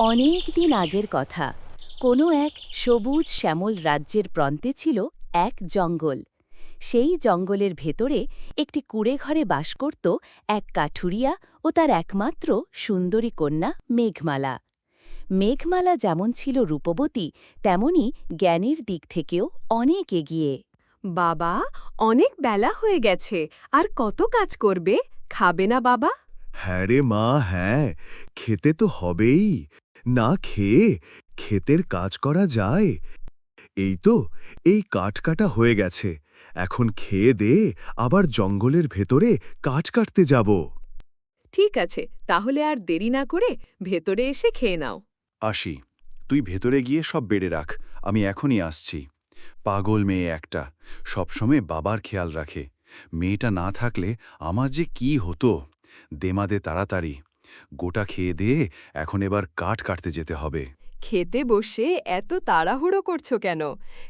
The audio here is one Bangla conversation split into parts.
অনেক দিন আগের কথা। কোনো এক সবুজ শ্যামল রাজ্যের প্রান্তে ছিল এক জঙ্গল। সেই জঙ্গলের ভেতরে একটি কুড়ে ঘরে বাস করত এক কাঠুরিয়া ও তার একমাত্র সুন্দরী কন্যা মেঘমালা। মেঘমালা যেমন ছিল রূপবতী তেমনি জ্ঞানের দিক থেকেও অনেক এগিয়ে। বাবা অনেক বেলা হয়ে গেছে আর কত কাজ করবে? খাবে না বাবা? হ্যাঁ রে মা হ্যাঁ খেতে তো হবেই। না খেয়ে ক্ষেতের কাজ করা যায়? এই তো এই কাঠ কাটা হয়ে গেছে। এখন খেয়ে দে আবার জঙ্গলের ভেতরে কাঠ কাটতে যাব। ঠিক আছে তাহলে আর দেরি না করে ভেতরে এসে খেয়ে নাও। আসি তুই ভেতরে গিয়ে সব বেড়ে রাখ আমি এখনই আসছি। পাগল মেয়ে একটা সবসময় বাবার খেয়াল রাখে। মেয়েটা না থাকলে আমার যে কি হতো? দেমাদে তাড়াতাড়ি। গোটা খেয়ে দিয়ে এখন এবার কাঠ কাটতে যেতে হবে। খেতে বসে এত তাড়াহুড়ো করছ কেন?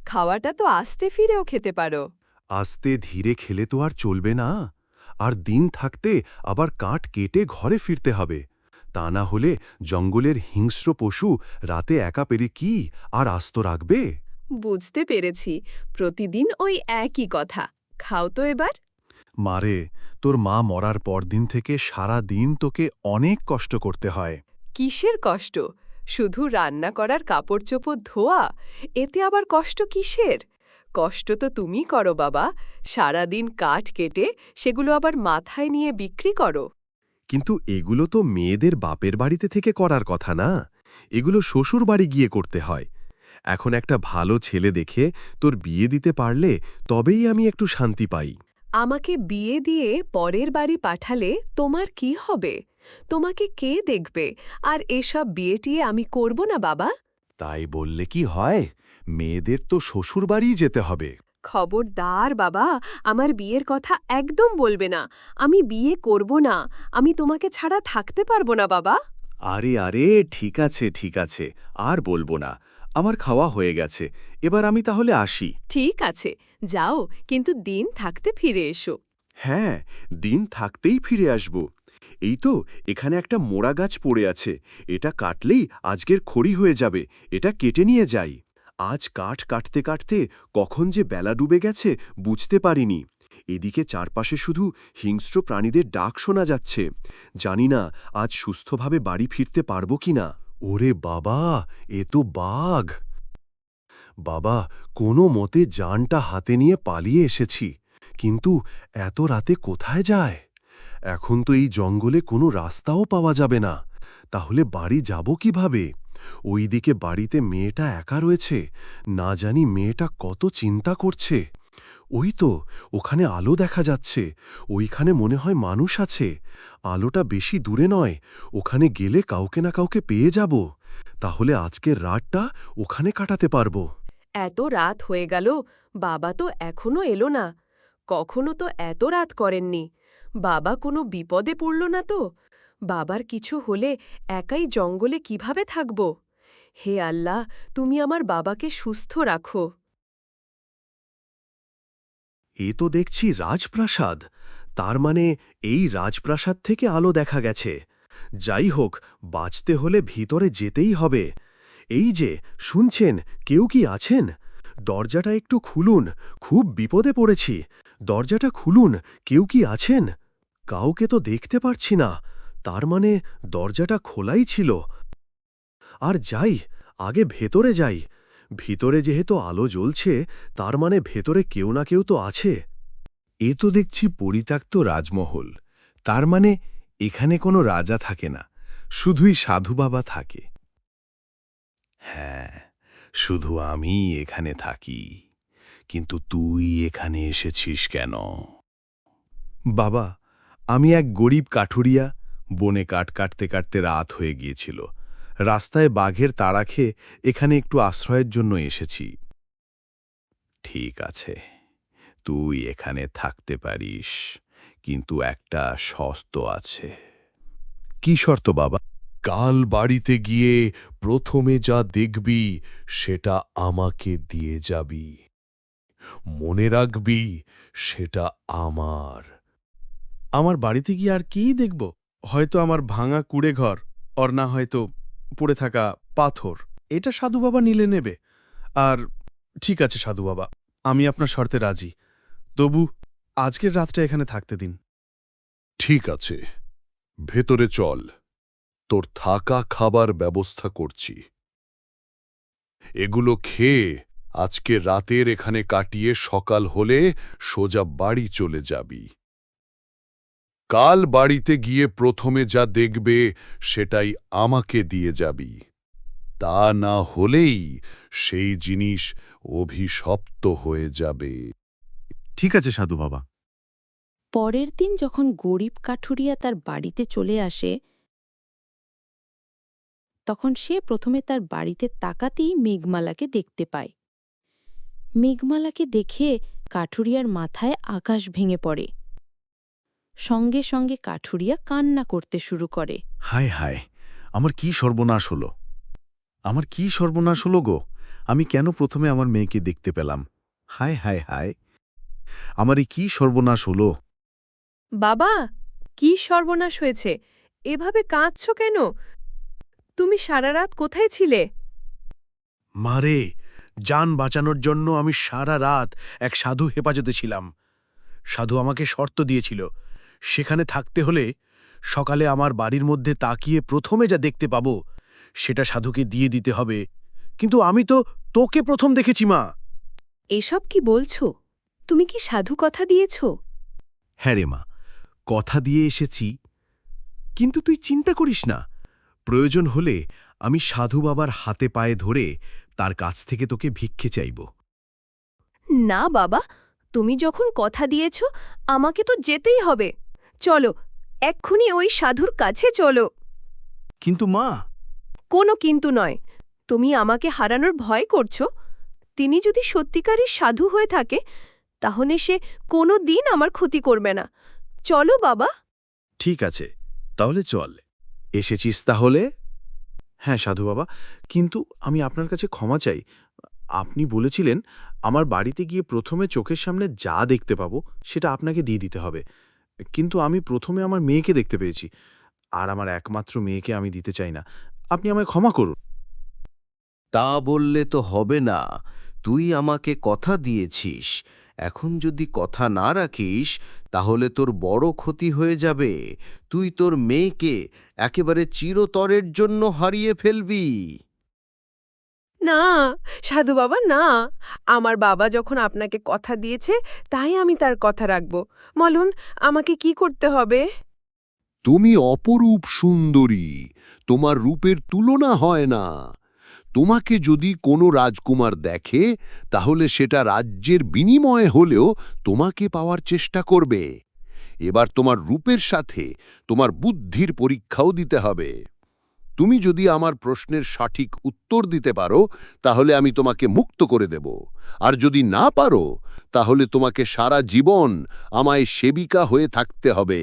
খাওয়াটা তো আস্তে ফিরেও খেতে পারো। আস্তে ধীরে খেলে তো আর চলবে না। আর দিন থাকতে আবার কাঠ কেটে ঘরে ফিরতে হবে। তা না হলে জঙ্গলের হিংস্র পশু রাতে একা পেরে কি আর আস্ত রাখবে? বুঝতে পেরেছি। প্রতিদিন ওই একই কথা। খাও তো এবার। মারে তোর মা মরার পরদিন থেকে সারা দিন তোকে অনেক কষ্ট করতে হয়। কিসের কষ্ট? শুধু রান্না করার কাপড় চোপড় ধোয়া? এতে আবার কষ্ট কিসের? কষ্ট তো তুমি করো বাবা। সারাদিন কাঠ কেটে সেগুলো আবার মাথায় নিয়ে বিক্রি করো। কিন্তু এগুলো তো মেয়েদের বাপের বাড়িতে থেকে করার কথা না। এগুলো শ্বশুর বাড়ি গিয়ে করতে হয়। এখন একটা ভালো ছেলে দেখে তোর বিয়ে দিতে পারলে তবেই আমি একটু শান্তি পাই। আমাকে বিয়ে দিয়ে পরের বাড়ি পাঠালে তোমার কি হবে? তোমাকে কে দেখবে? আর এসব বিয়েটিয়ে আমি করব না বাবা। তাই বললে কি হয়? মেয়েদের তো শ্বশুর বাড়িই যেতে হবে। খবরদার বাবা। আমার বিয়ের কথা একদম বলবে না। আমি বিয়ে করব না। আমি তোমাকে ছাড়া থাকতে পারব না বাবা। আরে আরে ঠিক আছে ঠিক আছে। আর বলব না। আমার খাওয়া হয়ে গেছে এবার আমি তাহলে আসি। ঠিক আছে যাও কিন্তু দিন থাকতে ফিরে এসো। হ্যাঁ দিন থাকতেই ফিরে আসব। এই তো এখানে একটা মোড়া গাছ পড়ে আছে এটা কাটলেই আজকের খড়ি হয়ে যাবে এটা কেটে নিয়ে যাই। আজ কাঠ কাটতে কাটতে কখন যে বেলা ডুবে গেছে বুঝতে পারিনি। এদিকে চারপাশে শুধু হিংস্র প্রাণীদের ডাক শোনা যাচ্ছে। জানি না আজ সুস্থভাবে বাড়ি ফিরতে পারব কিনা। ওরে বাবা, এ তো বাঘ। বাবা, কোনো মতে জানটা হাতে নিয়ে পালিয়ে এসেছি, কিন্তু এত রাতে কোথায় যায়? এখন তো এই জঙ্গলে কোনো রাস্তাও পাওয়া যাবে না। তাহলে বাড়ি যাব কীভাবে? ওইদিকে বাড়িতে মেয়েটা একা রয়েছে, না জানি মেয়েটা কত চিন্তা করছে। ওই তো, ওখানে আলো দেখা যাচ্ছে। ওইখানে মনে হয় মানুষ আছে। আলোটা বেশি দূরে নয়, ওখানে গেলে কাউকে না কাউকে পেয়ে যাব। তাহলে আজকের রাতটা ওখানে কাটাতে পারব। এত রাত হয়ে গেল, বাবা তো এখনও এলো না। কখনো তো এত রাত করেননি। বাবা কোনো বিপদে পড়ল না তো। বাবার কিছু হলে একাই জঙ্গলে কীভাবে থাকব? হে আল্লাহ, তুমি আমার বাবাকে সুস্থ রাখো। এ তো দেখছি রাজপ্রাসাদ। তার মানে এই রাজপ্রাসাদ থেকে আলো দেখা গেছে। যাই হোক, বাঁচতে হলে ভিতরে যেতেই হবে। এই যে, শুনছেন, কেউ কি আছেন? দরজাটা একটু খুলুন, খুব বিপদে পড়েছি। দরজাটা খুলুন, কেউ কি আছেন? কাউকে তো দেখতে পারছি না। তার মানে দরজাটা খোলাই ছিল। আর যাই, আগে ভেতরে যাই। ভিতরে যেহেতু আলো জ্বলছে, তার মানে ভেতরে কেউ না কেউ তো আছে। এ তো দেখছি পরিত্যক্ত রাজমহল। তার মানে এখানে কোনো রাজা থাকে না, শুধুই সাধু বাবা থাকে। হ্যাঁ শুধু আমি এখানে থাকি। কিন্তু তুই এখানে এসেছিস কেন? বাবা, আমি এক গরিব কাঠুরিয়া, বনে কাঠ কাটতে কাটতে রাত হয়ে গিয়েছিল। রাস্তায় বাঘের তাড়া খেয়ে এখানে একটু আশ্রয়ের জন্য এসেছি। ঠিক আছে, তুই এখানে থাকতে পারিস, কিন্তু একটা শর্ত আছে। কি শর্ত, বাবা? কাল বাড়িতে গিয়ে প্রথমে যা দেখবি, সেটা আমাকে দিয়ে যাবি। মনে রাখবি, সেটা আমার। আমার বাড়িতে গিয়ে আর কী দেখব? হয়তো আমার ভাঙা কুড়ে ঘর অর না হয়তো পড়ে থাকা পাথর, এটা সাধু বাবা নিলে নেবে। আর ঠিক আছে সাধু বাবা, আমি আপনার শর্তে রাজি। তবু আজকের রাতটা এখানে থাকতে দিন। ঠিক আছে, ভেতরে চল, তোর থাকা খাবার ব্যবস্থা করছি। এগুলো খেয়ে আজকে রাতের এখানে কাটিয়ে সকাল হলে সোজা বাড়ি চলে যাবি। কাল বাড়িতে গিয়ে প্রথমে যা দেখবে সেটাই আমাকে দিয়ে যাবি। তা না হলেই সেই জিনিস অভিশপ্ত হয়ে যাবে। ঠিক আছে সাধু বাবা। পরের দিন যখন গরিব কাঠুরিয়া তার বাড়িতে চলে আসে তখন সে প্রথমে তার বাড়িতে তাকাতেই মেঘমালাকে দেখতে পায়। মেঘমালাকে দেখে কাঠুরিয়ার মাথায় আকাশ ভেঙে পড়ে। সঙ্গে সঙ্গে কাঠুরিয়া কান্না করতে শুরু করে। হায় হায় আমার কি সর্বনাশ হলো? আমার কি সর্বনাশ হলো গো? আমি কেন প্রথমে আমার মেয়েকে দেখতে পেলাম? হায় হায় হায় আমার এই কি সর্বনাশ হলো? বাবা কি সর্বনাশ হয়েছে? এভাবে কাঁদছ কেন? তুমি সারা রাত কোথায় ছিলে? মারে যান বাঁচানোর জন্য আমি সারা রাত এক সাধু হেফাজতে ছিলাম। সাধু আমাকে শর্ত দিয়েছিল সেখানে থাকতে হলে সকালে আমার বাড়ির মধ্যে তাকিয়ে প্রথমে যা দেখতে পাব সেটা সাধুকে দিয়ে দিতে হবে। কিন্তু আমি তো তোকে প্রথম দেখেছি মা। এসব কি বলছো? তুমি কি সাধু কথা দিয়েছ? হ্যাঁ রে মা কথা দিয়ে এসেছি। কিন্তু তুই চিন্তা করিস না। প্রয়োজন হলে আমি সাধু বাবার হাতে পায়ে ধরে তার কাছ থেকে তোকে ভিক্ষে চাইব। না বাবা তুমি যখন কথা দিয়েছ আমাকে তো যেতেই হবে। চলো এক্ষুনি ওই সাধুর কাছে চলো। কিন্তু মা! কোনো কিন্তু নয় তুমি আমাকে হারানোর ভয় করছ। তিনি যদি সত্যিকারের সাধু হয়ে থাকে তাহলে সে কোনো দিন আমার ক্ষতি করবে না। চলো বাবা। ঠিক আছে তাহলে চল। এসেছিস তাহলে? হ্যাঁ সাধু বাবা কিন্তু আমি আপনার কাছে ক্ষমা চাই। আপনি বলেছিলেন আমার বাড়িতে গিয়ে প্রথমে চোখের সামনে যা দেখতে পাবো সেটা আপনাকে দিয়ে দিতে হবে। কিন্তু আমি প্রথমে আমার মেয়েকে দেখতে পেয়েছি। আর আমার একমাত্র মেয়েকে আমি দিতে চাই না। আপনি আমায় ক্ষমা করুন। তা বললে তো হবে না। তুই আমাকে কথা দিয়েছিস। এখন যদি কথা না রাখিস, তাহলে তোর বড় ক্ষতি হয়ে যাবে। তুই তোর মেয়েকে একেবারে চিরতরের জন্য হারিয়ে ফেলবি। না, সাধু বাবা, না। আমার বাবা যখন আপনাকে কথা দিয়েছে, তাই আমি তার কথা রাখব। বলুন, আমাকে কি করতে হবে? তুমি অপরূপ সুন্দরী, তোমার রূপের তুলনা হয় না। তোমাকে যদি কোনো রাজকুমার দেখে, তাহলে সেটা রাজ্যের বিনিময়ে হলেও তোমাকে পাওয়ার চেষ্টা করবে। এবার তোমার রূপের সাথে তোমার বুদ্ধির পরীক্ষাও দিতে হবে। তুমি যদি আমার প্রশ্নের সঠিক উত্তর দিতে পারো তাহলে আমি তোমাকে মুক্ত করে দেব। আর যদি না পারো তাহলে তোমাকে সারা জীবন আমায় সেবিকা হয়ে থাকতে হবে।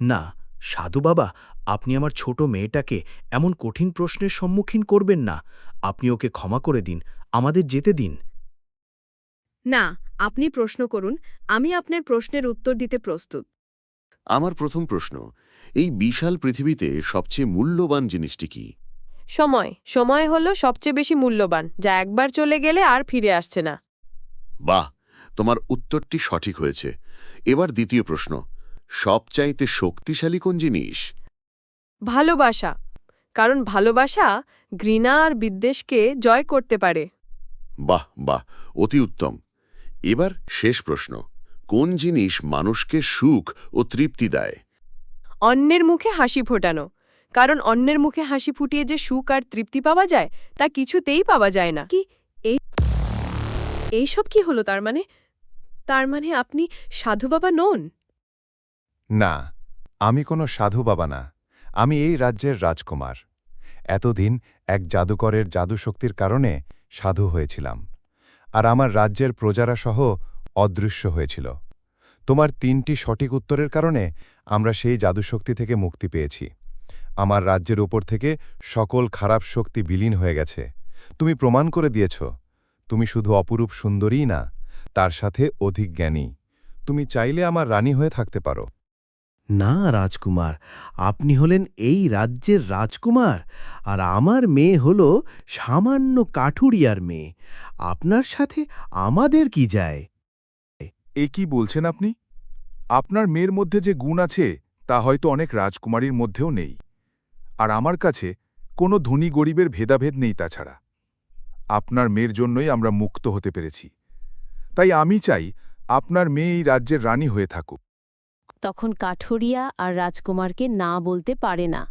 না সাধু বাবা আপনি আমার ছোট মেয়েটাকে এমন কঠিন প্রশ্নের সম্মুখীন করবেন না। আপনি ওকে ক্ষমা করে দিন আমাদের যেতে দিন। না আপনি প্রশ্ন করুন আমি আপনার প্রশ্নের উত্তর দিতে প্রস্তুত। আমার প্রথম প্রশ্ন এই বিশাল পৃথিবীতে সবচেয়ে মূল্যবান জিনিসটি কি? সময়। সময় হলো সবচেয়ে বেশি মূল্যবান যা একবার চলে গেলে আর ফিরে আসছে না। বাহ! তোমার উত্তরটি সঠিক হয়েছে। এবার দ্বিতীয় প্রশ্ন সবচাইতে শক্তিশালী কোন জিনিস? ভালোবাসা। কারণ ভালোবাসা ঘৃণা আর বিদ্বেষকে জয় করতে পারে। বাহ বাহ! অতি উত্তম। এবার শেষ প্রশ্ন কোন জিনিস মানুষকে সুখ ও তৃপ্তি দেয়? অন্যের মুখে হাসি ফোটানো। কারণ অন্যের মুখে হাসি ফুটিয়ে যে সুখ আর তৃপ্তি পাওয়া যায় তা কিছুতেই পাওয়া যায় না। কি? এই এইসব কি হলো তার মানে? তার মানে আপনি সাধু বাবা নন? না আমি কোনো সাধু বাবা না। আমি এই রাজ্যের রাজকুমার। এতদিন এক জাদুকরের জাদুশক্তির কারণে সাধু হয়েছিলাম। আর আমার রাজ্যের প্রজারা সহ অদৃশ্য হয়েছিল। তোমার তিনটি সঠিক উত্তরের কারণে আমরা সেই জাদুশক্তি থেকে মুক্তি পেয়েছি। আমার রাজ্যের ওপর থেকে সকল খারাপ শক্তি বিলীন হয়ে গেছে। তুমি প্রমাণ করে দিয়েছ। তুমি শুধু অপরূপ সুন্দরীই না, তার সাথে অধিক জ্ঞানী। তুমি চাইলে আমার রানী হয়ে থাকতে পারো। না, রাজকুমার, আপনি হলেন এই রাজ্যের রাজকুমার, আর আমার মেয়ে হল সামান্য কাঠুরিয়ার মেয়ে। আপনার সাথে আমাদের কি যায়? এ কি বলছেন আপনি? আপনার মেয়ের মধ্যে যে গুণ আছে, তা হয়তো অনেক রাজকুমারীর মধ্যেও নেই। আর আমার কাছে কোনো ধনী গরিবের ভেদাভেদ নেই তাছাড়া। আপনার মেয়ের জন্যই আমরা মুক্ত হতে পেরেছি। তাই আমি চাই আপনার মেয়ে এই রাজ্যের রানী হয়ে থাকুক। তখন কাঠুরিয়া আর রাজকুমারকে না বলতে পারে না।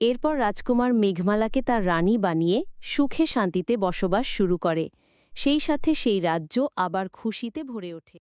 এরপর রাজকুমার মেঘমালাকে তার রানী বানিয়ে সুখে শান্তিতে বসবাস শুরু করে। সেই সাথে সেই রাজ্য আবার খুশিতে ভরে ওঠে।